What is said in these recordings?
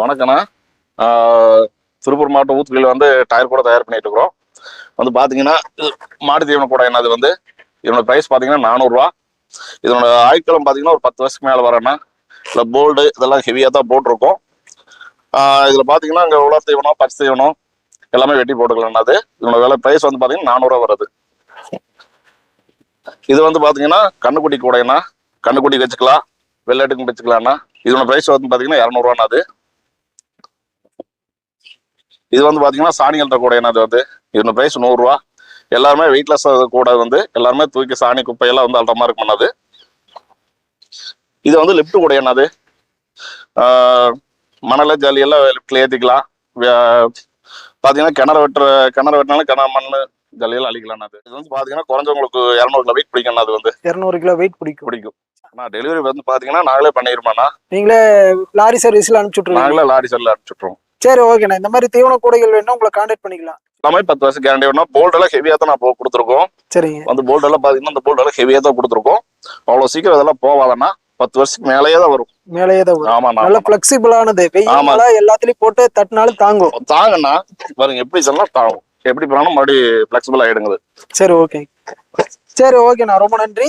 வணக்கண்ணா திருப்பூர் மாவட்டம் ஊத்துக்குழியில் வந்து டயர் கூட தயார் பண்ணிட்டு இருக்கிறோம். வந்து பார்த்தீங்கன்னா மாடி மாடு தீவன கூட என்னது வந்து? இதனோட ப்ரைஸ் பார்த்தீங்கன்னா நானூறுரூவா இதனோட ஆயுட்காலம் பார்த்தீங்கன்னா ஒரு பத்து வருஷத்துக்கு மேலே வரேன்னா இல்லை போல்டு இதெல்லாம் ஹெவியாக தான் போட்டிருக்கோம். இதில் பார்த்தீங்கன்னா இங்கே உலர் தீவனம் பச்சை தீவனம் எல்லாமே வெட்டி போட்டுக்கலாம். அது இதனோட விலை ப்ரைஸ் வந்து பார்த்தீங்கன்னா நானூறுரூவா வருது. இது வந்து பார்த்தீங்கன்னா கண்ணுக்குட்டி கூடைண்ணா. கண்ணுக்குட்டி வச்சுக்கலாம். வெள்ளாட்டுக்கும் வச்சுக்கலாம்ண்ணா இதனோட ப்ரைஸ் வந்து பார்த்தீங்கன்னா இரநூறுவாண்ணா அது. இது வந்து பாத்தீங்கன்னா சாணிகள்ன்ற கூட என்னது வந்து இதோட பிரைஸ் நூறுரூவா. எல்லாருமே வெயிட்லெஸ் கூட வந்து எல்லாருமே தூக்கி சாணி குப்பையெல்லாம் வந்து அல்ற மாதிரி பண்ணது. இது வந்து லிஃப்ட் கூட என்னது? மணல ஜல்லி எல்லாம் லிஃப்ட்ல ஏத்திக்கலாம். வே- பாத்தீங்கன்னா கிணறு வெட்டுற கிணறு வெட்டினாலும் கிணறு மண் ஜல்லியெல்லாம் அழிக்கலாம் அது இது வந்து பாத்தீங்கன்னா குறைஞ்சவங்களுக்கு இரநூறு கிலோ வெயிட் பிடிக்கும் அது வந்து. இரநூறு கிலோ வெயிட் பிடிக்கும். பிடிக்கும். ஆனா டெலிவரி வந்து பாத்தீங்கன்னா நாங்களே பண்ணிருமாண்ணா நீங்களே லாரி சர்வீஸ்ல அனுப்பிச்சு விட்ருவீங்க நாங்களே லாரி செல்ல அனுப்பிச்சுட்ருவோம் சரி ஓகேண்ணா இந்த மாதிரி தீவன கூடைகள் வேணும் உங்களை கான்டாக்ட் பண்ணிக்கலாம். எல்லாமே பத்து வருஷம் கேரண்டி வேணும். போல்ட் எல்லாம் ஹெவியா தான் நான் போ- கொடுத்துருக்கோம். சரிங்க. வந்து போல்ட் எல்லாம் பாத்தீங்கன்னா இந்த போல்ட் எல்லாம் ஹெவியா தான் கொடுத்துருக்கோம். அவ்வளவு சீக்கிரம் இதெல்லாம் போவாதன்னா பத்து வருஷத்துக்கு மேலேயே தான் வரும். மேலேயே தான் வரும். ஆமா நல்ல பிளெக்சிபிளானது வெயில் எல்லாத்துலயும் போட்டு தட்டினாலும் தாங்கும். தாங்கண்ணா. பாருங்க எப்படி சொன்னா தாங்கும். எப்படி பண்ணாலும் மறுபடியும் பிளெக்சிபிள் ஆயிடுங்க. சரி ஓகே சரி ஓகேண்ணா ரொம்ப நன்றி.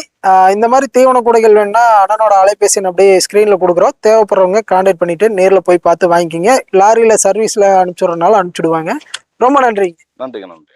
இந்த மாதிரி தீவன கூடைகள் வேணும்னா அண்ணனோட அலைபேசி அப்படியே ஸ்க்ரீனில் கொடுக்குறோம். தேவைப்படுறவங்க கான்டாக்ட் பண்ணிட்டு நேரில் போய் பார்த்து வாங்கிக்கிங்க. லாரியில் சர்வீஸில் அனுப்பிச்சுடுறதுனால அனுப்பிச்சுடுவாங்க. ரொம்ப நன்றி நன்றிங்க நன்றி.